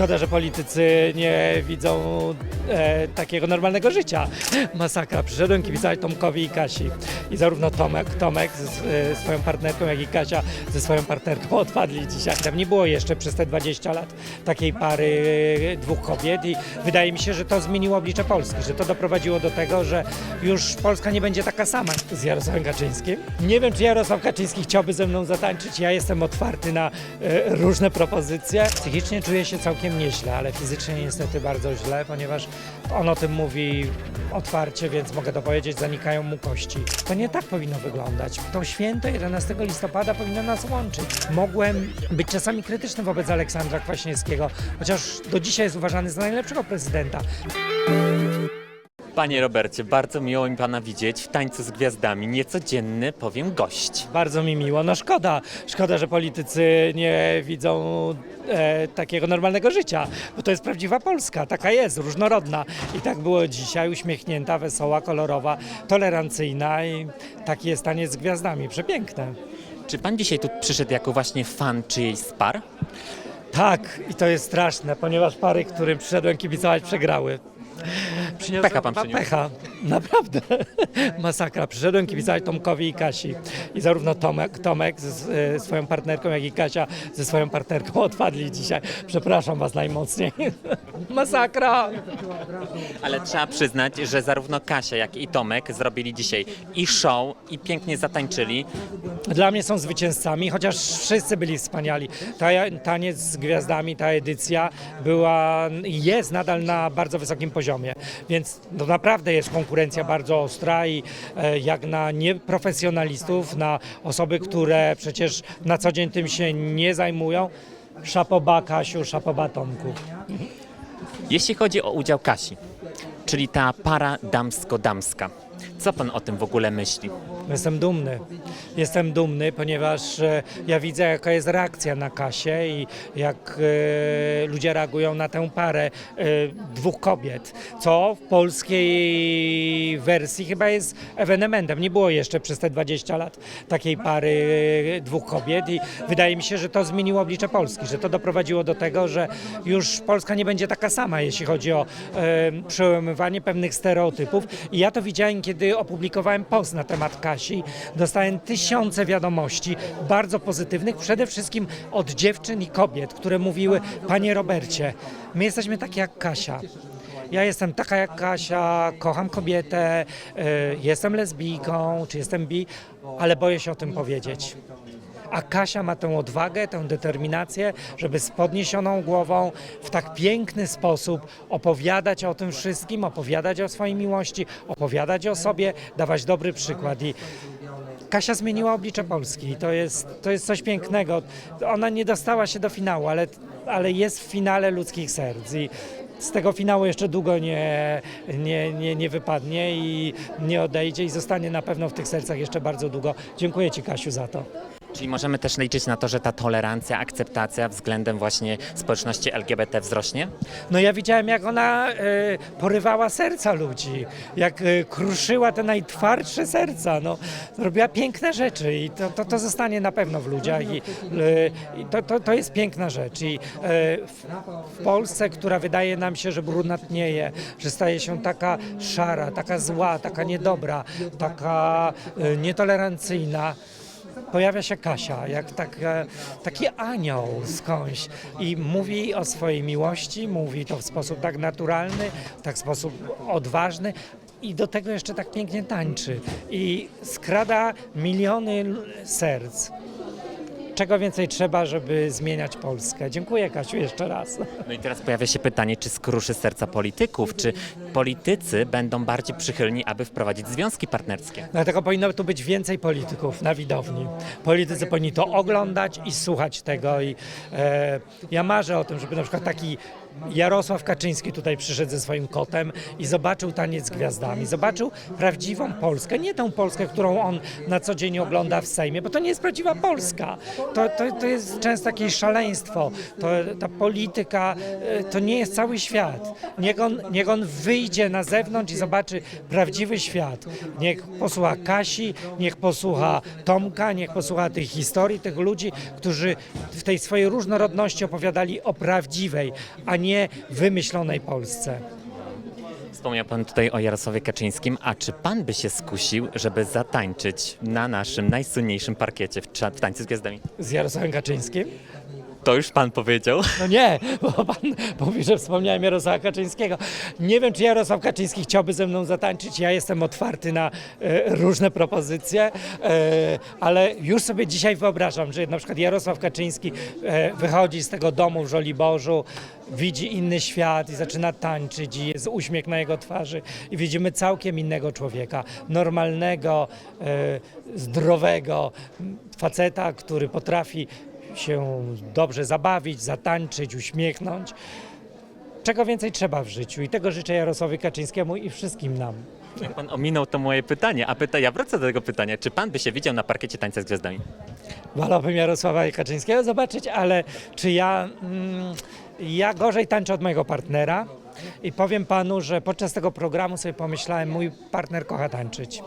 Szkoda, że politycy nie widzą e, takiego normalnego życia. Masakra. Przyszedłem kibicować Tomkowi i Kasi. I zarówno Tomek, Tomek z e, swoją partnerką, jak i Kasia ze swoją partnerką odpadli dzisiaj. Tam nie było jeszcze przez te 20 lat takiej pary e, dwóch kobiet i wydaje mi się, że to zmieniło oblicze Polski, że to doprowadziło do tego, że już Polska nie będzie taka sama z Jarosławem Kaczyńskim. Nie wiem, czy Jarosław Kaczyński chciałby ze mną zatańczyć. Ja jestem otwarty na e, różne propozycje. Psychicznie czuję się całkiem nieźle, ale fizycznie niestety bardzo źle, ponieważ on o tym mówi otwarcie, więc mogę to powiedzieć, zanikają mu kości. To nie tak powinno wyglądać. To święto 11 listopada powinno nas łączyć. Mogłem być czasami krytyczny wobec Aleksandra Kwaśniewskiego, chociaż do dzisiaj jest uważany za najlepszego prezydenta. Panie Robercie, bardzo miło mi Pana widzieć w Tańcu z Gwiazdami. Niecodzienny, powiem, gość. Bardzo mi miło. No szkoda, szkoda, że politycy nie widzą e, takiego normalnego życia, bo to jest prawdziwa Polska, taka jest, różnorodna. I tak było dzisiaj, uśmiechnięta, wesoła, kolorowa, tolerancyjna i taki jest taniec z gwiazdami. Przepiękne. Czy Pan dzisiaj tu przyszedł jako właśnie fan czyjejś z par? Tak, i to jest straszne, ponieważ pary, którym przyszedłem kibicować, przegrały. Przyniosłem Pecha pan przyniósł. Pecha, naprawdę. Masakra. Przyszedłem kibicować Tomkowi i Kasi. I zarówno Tomek, Tomek z e, swoją partnerką, jak i Kasia ze swoją partnerką odpadli dzisiaj. Przepraszam was najmocniej. Masakra. Ale trzeba przyznać, że zarówno Kasia, jak i Tomek zrobili dzisiaj i show, i pięknie zatańczyli. Dla mnie są zwycięzcami, chociaż wszyscy byli wspaniali. Ta, taniec z gwiazdami, ta edycja była i jest nadal na bardzo wysokim poziomie, więc to naprawdę jest konkurencja bardzo ostra i e, jak na nieprofesjonalistów, na osoby, które przecież na co dzień tym się nie zajmują. Szapoba Kasiu, szapoba Tomku. Jeśli chodzi o udział Kasi, czyli ta para damsko-damska, co Pan o tym w ogóle myśli? Jestem dumny. Jestem dumny, ponieważ e, ja widzę, jaka jest reakcja na Kasię i jak e, ludzie reagują na tę parę e, dwóch kobiet, co w polskiej wersji chyba jest ewenementem. Nie było jeszcze przez te 20 lat takiej pary dwóch kobiet i wydaje mi się, że to zmieniło oblicze Polski, że to doprowadziło do tego, że już Polska nie będzie taka sama, jeśli chodzi o przełamywanie pewnych stereotypów. I ja to widziałem, kiedy opublikowałem post na temat Kasi. Dostałem tysiące wiadomości, bardzo pozytywnych, przede wszystkim od dziewczyn i kobiet, które mówiły, panie Robercie, my jesteśmy takie jak Kasia. Ja jestem taka jak Kasia, kocham kobietę, y, jestem lesbijką, czy jestem bi, ale boję się o tym powiedzieć. A Kasia ma tę odwagę, tę determinację, żeby z podniesioną głową w tak piękny sposób opowiadać o tym wszystkim, opowiadać o swojej miłości, opowiadać o sobie, dawać dobry przykład. I Kasia zmieniła oblicze Polski to jest, to jest coś pięknego. Ona nie dostała się do finału, ale, ale jest w finale ludzkich serc. I z tego finału jeszcze długo nie, nie, nie, nie wypadnie i nie odejdzie i zostanie na pewno w tych sercach jeszcze bardzo długo. Dziękuję Ci Kasiu za to. Czyli możemy też liczyć na to, że ta tolerancja, akceptacja względem właśnie społeczności LGBT wzrośnie? No ja widziałem, jak ona e, porywała serca ludzi, jak e, kruszyła te najtwardsze serca. No, robiła piękne rzeczy i to, to, to zostanie na pewno w ludziach i, e, i to, to, to jest piękna rzecz. I w, w Polsce, która wydaje nam się, że brunatnieje, że staje się taka szara, taka zła, taka niedobra, taka nietolerancyjna, pojawia się Kasia, jak tak, e, taki anioł skądś i mówi o swojej miłości, mówi to w sposób tak naturalny, tak w sposób odważny i do tego jeszcze tak pięknie tańczy i skrada miliony serc. Czego więcej trzeba, żeby zmieniać Polskę? Dziękuję Kasiu jeszcze raz. No i teraz pojawia się pytanie, czy skruszy serca polityków, czy politycy będą bardziej przychylni, aby wprowadzić związki partnerskie? Dlatego powinno tu być więcej polityków na widowni. Politycy powinni to oglądać i słuchać tego. I e, ja marzę o tym, żeby na przykład taki Jarosław Kaczyński tutaj przyszedł ze swoim kotem i zobaczył taniec z gwiazdami. Zobaczył prawdziwą Polskę, nie tą Polskę, którą on na co dzień ogląda w Sejmie, bo to nie jest prawdziwa Polska. to, to, to jest często jakieś szaleństwo. To, ta polityka e, to nie jest cały świat. Niech on, niech on wyjdzie na zewnątrz i zobaczy prawdziwy świat. Niech posłucha Kasi, niech posłucha Tomka, niech posłucha tych historii, tych ludzi, którzy w tej swojej różnorodności opowiadali o prawdziwej, a nie wymyślonej Polsce. Wspomniał pan tutaj o Jarosławie Kaczyńskim, a czy pan by się skusił, żeby zatańczyć na naszym najsłynniejszym parkiecie w, w Tańcu z Gwiazdami? Z Jarosławem Kaczyńskim? To już pan powiedział. No nie, bo pan mówi, że wspomniałem Jarosława Kaczyńskiego. Nie wiem, czy Jarosław Kaczyński chciałby ze mną zatańczyć. Ja jestem otwarty na e, różne propozycje, e, ale już sobie dzisiaj wyobrażam, że na przykład Jarosław Kaczyński e, wychodzi z tego domu w Żoliborzu, widzi inny świat i zaczyna tańczyć i jest uśmiech na jego twarzy i widzimy całkiem innego człowieka, normalnego, e, zdrowego faceta, który potrafi się dobrze zabawić, zatańczyć, uśmiechnąć. Czego więcej trzeba w życiu i tego życzę Jarosławowi Kaczyńskiemu i wszystkim nam. Pan ominął to moje pytanie, a pyta, ja wrócę do tego pytania. Czy pan by się widział na parkiecie Tańca z Gwiazdami? Wolałbym Jarosława Kaczyńskiego zobaczyć, ale czy ja, mm, ja gorzej tańczę od mojego partnera i powiem panu, że podczas tego programu sobie pomyślałem, mój partner kocha tańczyć.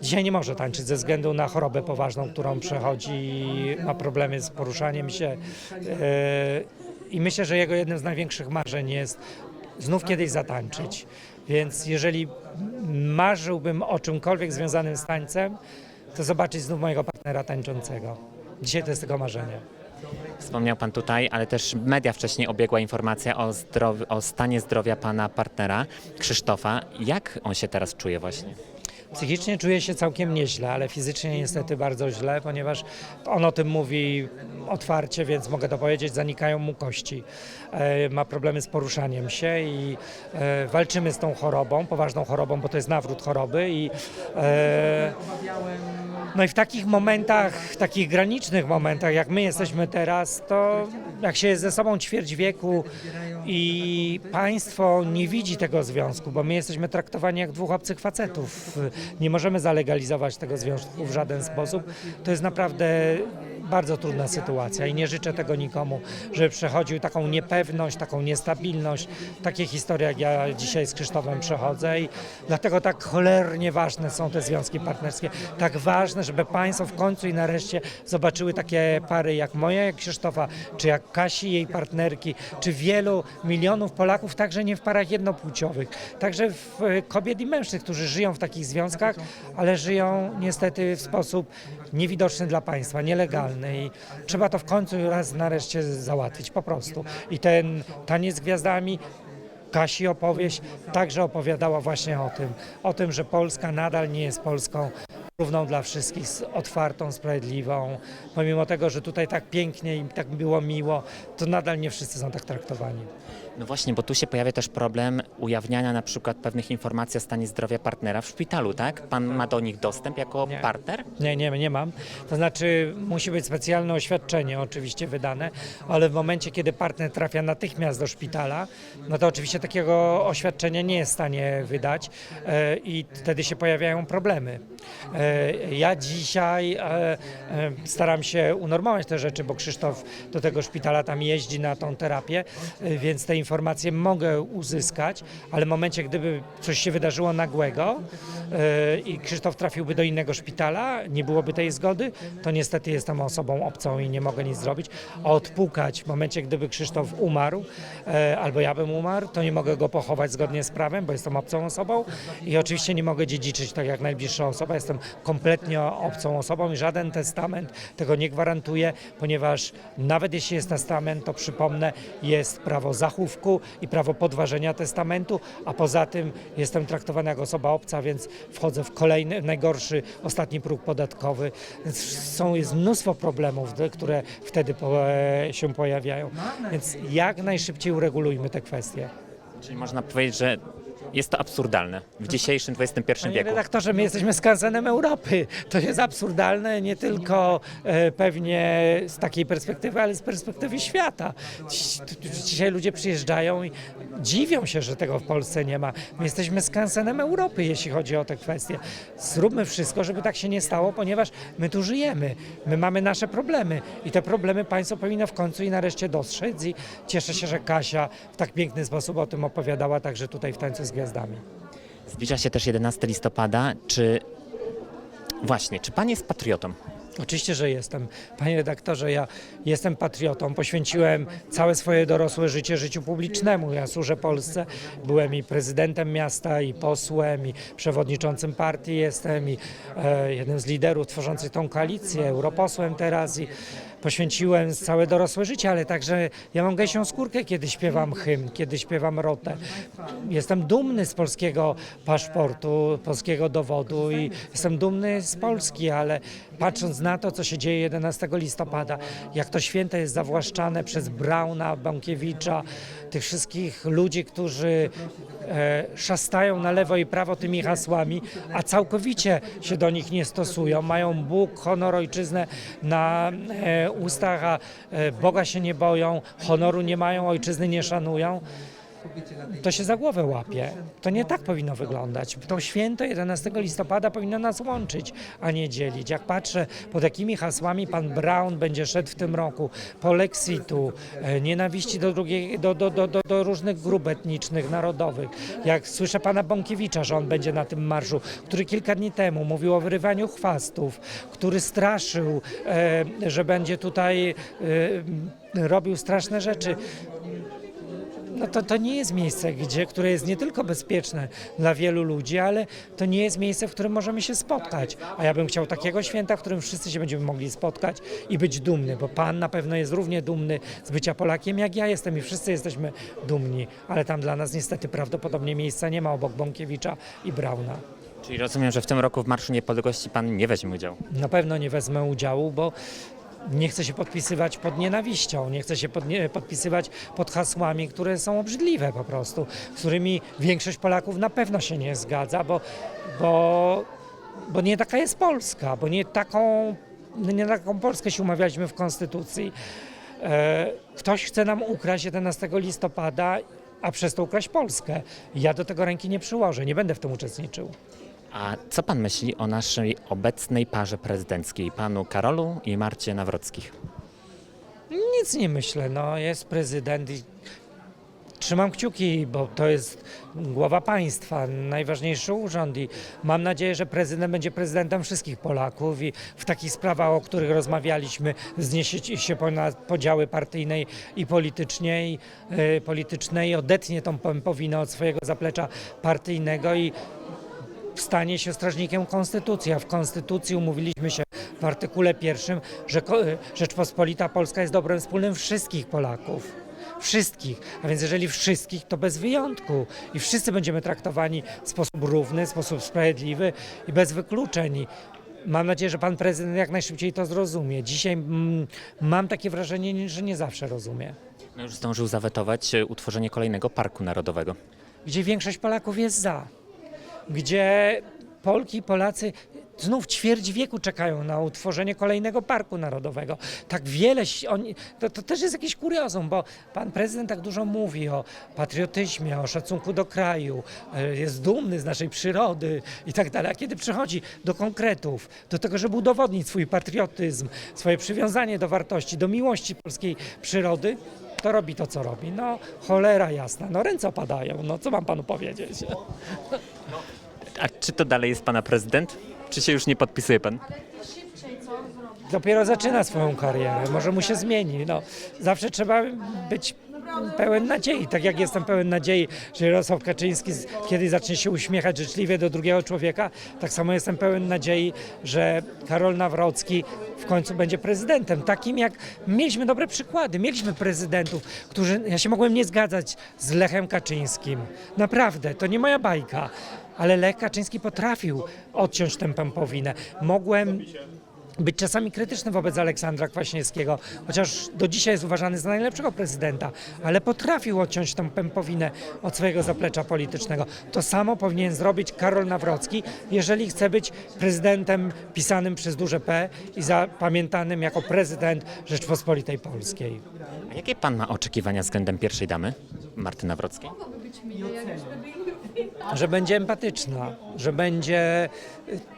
Dzisiaj nie może tańczyć ze względu na chorobę poważną, którą przechodzi, ma problemy z poruszaniem się. Yy, I myślę, że jego jednym z największych marzeń jest znów kiedyś zatańczyć. Więc jeżeli marzyłbym o czymkolwiek związanym z tańcem, to zobaczyć znów mojego partnera tańczącego. Dzisiaj to jest tylko marzenie. Wspomniał pan tutaj, ale też media wcześniej obiegła informacja o, zdrowi- o stanie zdrowia pana partnera, Krzysztofa. Jak on się teraz czuje właśnie? Psychicznie czuję się całkiem nieźle, ale fizycznie niestety bardzo źle, ponieważ on o tym mówi otwarcie, więc mogę to powiedzieć, zanikają mu kości. E, ma problemy z poruszaniem się i e, walczymy z tą chorobą, poważną chorobą, bo to jest nawrót choroby i e, no i w takich momentach, takich granicznych momentach, jak my jesteśmy teraz, to jak się jest ze sobą ćwierć wieku i państwo nie widzi tego związku, bo my jesteśmy traktowani jak dwóch obcych facetów. Nie możemy zalegalizować tego związku w żaden sposób. To jest naprawdę bardzo trudna sytuacja i nie życzę tego nikomu, żeby przechodził taką niepewność, taką niestabilność, takie historie jak ja dzisiaj z Krzysztofem przechodzę i dlatego tak cholernie ważne są te związki partnerskie, tak ważne, żeby państwo w końcu i nareszcie zobaczyły takie pary jak moja, jak Krzysztofa, czy jak Kasi jej partnerki, czy wielu milionów Polaków, także nie w parach jednopłciowych, także w e, kobiet i mężczyzn, którzy żyją w takich związkach, ale żyją niestety w sposób niewidoczny dla państwa, nielegalny i trzeba to w końcu raz nareszcie załatwić po prostu. I ten taniec z gwiazdami Kasi opowieść także opowiadała właśnie o tym, o tym, że Polska nadal nie jest Polską równą dla wszystkich, otwartą, sprawiedliwą. Pomimo tego, że tutaj tak pięknie i tak było miło, to nadal nie wszyscy są tak traktowani. No właśnie, bo tu się pojawia też problem ujawniania na przykład pewnych informacji o stanie zdrowia partnera w szpitalu, tak? Pan ma do nich dostęp jako Nie. partner? Nie, nie, nie mam. To znaczy musi być specjalne oświadczenie oczywiście wydane, ale w momencie, kiedy partner trafia natychmiast do szpitala, no to oczywiście takiego oświadczenia nie jest w stanie wydać e, i wtedy się pojawiają problemy. Ja dzisiaj e, e, staram się unormować te rzeczy, bo Krzysztof do tego szpitala tam jeździ na tą terapię, e, więc te informacje mogę uzyskać, ale w momencie, gdyby coś się wydarzyło nagłego i Krzysztof trafiłby do innego szpitala, nie byłoby tej zgody, to niestety jestem osobą obcą i nie mogę nic zrobić. A odpukać w momencie, gdyby Krzysztof umarł, albo ja bym umarł, to nie mogę go pochować zgodnie z prawem, bo jestem obcą osobą i oczywiście nie mogę dziedziczyć tak jak najbliższa osoba. Jestem kompletnie obcą osobą i żaden testament tego nie gwarantuje, ponieważ nawet jeśli jest testament, to przypomnę, jest prawo zachówku i prawo podważenia testamentu, a poza tym jestem traktowany jako osoba obca, więc wchodzę w kolejny, najgorszy, ostatni próg podatkowy. Są, jest mnóstwo problemów, które wtedy e, się pojawiają. Więc jak najszybciej uregulujmy te kwestie. Czyli można powiedzieć, że Jest to absurdalne w dzisiejszym XXI Panie wieku. redaktorze, my jesteśmy skansenem Europy. To jest absurdalne nie tylko e, pewnie z takiej perspektywy, ale z perspektywy świata. Dziś- t- t- Dzisiaj ludzie przyjeżdżają i dziwią się, że tego w Polsce nie ma. My jesteśmy skansenem Europy, jeśli chodzi o te kwestie. Zróbmy wszystko, żeby tak się nie stało, ponieważ my tu żyjemy. My mamy nasze problemy i te problemy państwo powinno w końcu i nareszcie dostrzec i cieszę się, że Kasia w tak piękny sposób o tym opowiadała, także tutaj w Tańcu z Gwiazdami. Zbliża się też 11 listopada. Czy właśnie, czy pan jest patriotą? Oczywiście, że jestem. Panie redaktorze, ja jestem patriotą. Poświęciłem całe swoje dorosłe życie życiu publicznemu. Ja służę Polsce. Byłem i prezydentem miasta, i posłem, i przewodniczącym partii jestem, i e, jednym z liderów tworzących tą koalicję, europosłem teraz. I poświęciłem całe dorosłe życie, ale także ja mam gęsią skórkę, kiedy śpiewam hymn, kiedy śpiewam rotę. Jestem dumny z polskiego paszportu, polskiego dowodu i jestem dumny z Polski, ale patrząc na to, co się dzieje 11 listopada, jak to święto jest zawłaszczane przez Brauna, Bąkiewicza, tych wszystkich ludzi, którzy e, szastają na lewo i prawo tymi hasłami, a całkowicie się do nich nie stosują. Mają Bóg, honor, ojczyznę na e, ustach, a e, Boga się nie boją, honoru nie mają, ojczyzny nie szanują to się za głowę łapie. To nie tak powinno wyglądać. To święto 11 listopada powinno nas łączyć, a nie dzielić. Jak patrzę, pod jakimi hasłami pan Brown będzie szedł w tym roku, polexitu, e, nienawiści do, drugiej, do, do, do, do, różnych grup etnicznych, narodowych. Jak słyszę pana Bąkiewicza, że on będzie na tym marszu, który kilka dni temu mówił o wyrywaniu chwastów, który straszył, e, że będzie tutaj e, robił straszne rzeczy no to, to nie jest miejsce, gdzie, które jest nie tylko bezpieczne dla wielu ludzi, ale to nie jest miejsce, w którym możemy się spotkać. A ja bym chciał takiego święta, w którym wszyscy się będziemy mogli spotkać i być dumny, bo Pan na pewno jest równie dumny z bycia Polakiem, jak ja jestem i wszyscy jesteśmy dumni, ale tam dla nas niestety prawdopodobnie miejsca nie ma obok Bąkiewicza i Brauna. Czyli rozumiem, że w tym roku w Marszu Niepodległości pan nie weźmie udziału. Na pewno nie wezmę udziału, bo nie chcę się podpisywać pod nienawiścią, nie chcę się pod, nie, podpisywać pod hasłami, które są obrzydliwe po prostu, z którymi większość Polaków na pewno się nie zgadza, bo, bo, bo nie taka jest Polska, bo nie taką, nie taką Polskę się umawialiśmy w Konstytucji. E, ktoś chce nam ukraść 11 listopada, a przez to ukraść Polskę. Ja do tego ręki nie przyłożę, nie będę w tym uczestniczył. A co pan myśli o naszej obecnej parze prezydenckiej, panu Karolu i Marcie Nawrockich? Nic nie myślę, no jest prezydent i trzymam kciuki, bo to jest głowa państwa, najważniejszy urząd i mam nadzieję, że prezydent będzie prezydentem wszystkich Polaków i w takich sprawach, o których rozmawialiśmy, zniesie się ponad podziały partyjne i politycznie i, y, polityczne i odetnie tą pępowinę od swojego zaplecza partyjnego i stanie się strażnikiem konstytucji, a w konstytucji umówiliśmy się w artykule pierwszym, że ko- Rzeczpospolita Polska jest dobrem wspólnym wszystkich Polaków. Wszystkich. A więc jeżeli wszystkich, to bez wyjątku. I wszyscy będziemy traktowani w sposób równy, w sposób sprawiedliwy i bez wykluczeń. Mam nadzieję, że pan prezydent jak najszybciej to zrozumie. Dzisiaj mm, mam takie wrażenie, że nie zawsze rozumie. No już zdążył zawetować e, utworzenie kolejnego Parku Narodowego. gdzie większość Polaków jest za, gdzie Polki i Polacy znów ćwierć wieku czekają na utworzenie kolejnego parku narodowego. Tak wiele, oni, to, to też jest jakieś kuriozum, bo pan prezydent tak dużo mówi o patriotyzmie, o szacunku do kraju, e, jest dumny z naszej przyrody i tak dalej. A kiedy przychodzi do konkretów, do tego, żeby udowodnić swój patriotyzm, swoje przywiązanie do wartości, do miłości polskiej przyrody, to robi to, co robi. No, cholera jasna, no ręce opadają, no co mam panu powiedzieć? A czy to dalej jest pana prezydent? Czy się już nie podpisuje pan? Dopiero zaczyna swoją karierę, może mu się zmieni. No, zawsze trzeba być pełen nadziei, tak jak jestem pełen nadziei, że Jarosław Kaczyński kiedyś zacznie się uśmiechać życzliwie do drugiego człowieka, tak samo jestem pełen nadziei, że Karol Nawrocki w końcu będzie prezydentem. Takim jak mieliśmy dobre przykłady, mieliśmy prezydentów, którzy, ja się mogłem nie zgadzać z Lechem Kaczyńskim. Naprawdę, to nie moja bajka. Ale Lech Kaczyński potrafił odciąć tę pępowinę. Mogłem być czasami krytyczny wobec Aleksandra Kwaśniewskiego, chociaż do dzisiaj jest uważany za najlepszego prezydenta, ale potrafił odciąć tę pępowinę od swojego zaplecza politycznego. To samo powinien zrobić Karol Nawrocki, jeżeli chce być prezydentem pisanym przez duże P i zapamiętanym jako prezydent Rzeczpospolitej Polskiej. A jakie pan ma oczekiwania względem pierwszej damy, Marty Nawrockiej? Że będzie empatyczna, że będzie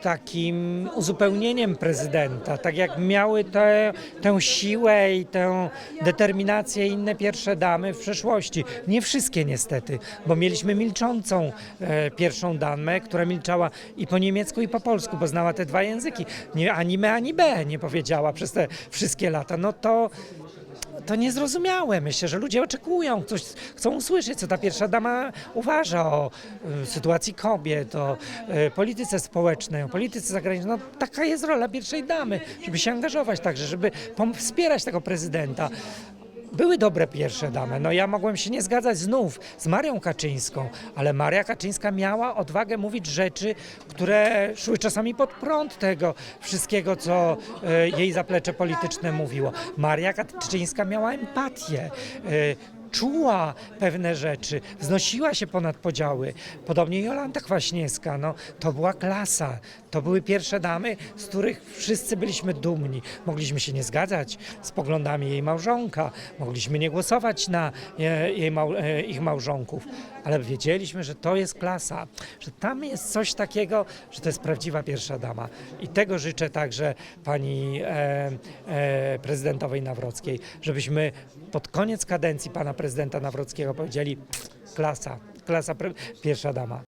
takim uzupełnieniem prezydenta, tak jak miały te, tę siłę i tę determinację inne pierwsze damy w przeszłości. Nie wszystkie niestety, bo mieliśmy milczącą e, pierwszą damę, która milczała i po niemiecku i po polsku, bo znała te dwa języki. Nie, ani me, ani B nie powiedziała przez te wszystkie lata. No to to niezrozumiałe. Myślę, że ludzie oczekują, coś chcą usłyszeć, co ta pierwsza dama uważa o y, sytuacji kobiet, o y, polityce społecznej, o polityce zagranicznej. No, taka jest rola pierwszej damy, żeby się angażować także, żeby wspierać tego prezydenta. Były dobre pierwsze damy. No ja mogłem się nie zgadzać znów z Marią Kaczyńską, ale Maria Kaczyńska miała odwagę mówić rzeczy, które szły czasami pod prąd tego wszystkiego, co e, jej zaplecze polityczne mówiło. Maria Kaczyńska miała empatię. Czuła pewne rzeczy, wznosiła się ponad podziały. Podobnie Jolanta Kwaśniewska, no, to była klasa. To były pierwsze damy, z których wszyscy byliśmy dumni. Mogliśmy się nie zgadzać z poglądami jej małżonka, mogliśmy nie głosować na e, jej mał, e, ich małżonków, ale wiedzieliśmy, że to jest klasa, że tam jest coś takiego, że to jest prawdziwa pierwsza dama. I tego życzę także pani e, e, prezydentowej Nawrockiej, żebyśmy pod koniec kadencji pana prezydenta Nawrockiego powiedzieli klasa, klasa pierwsza dama.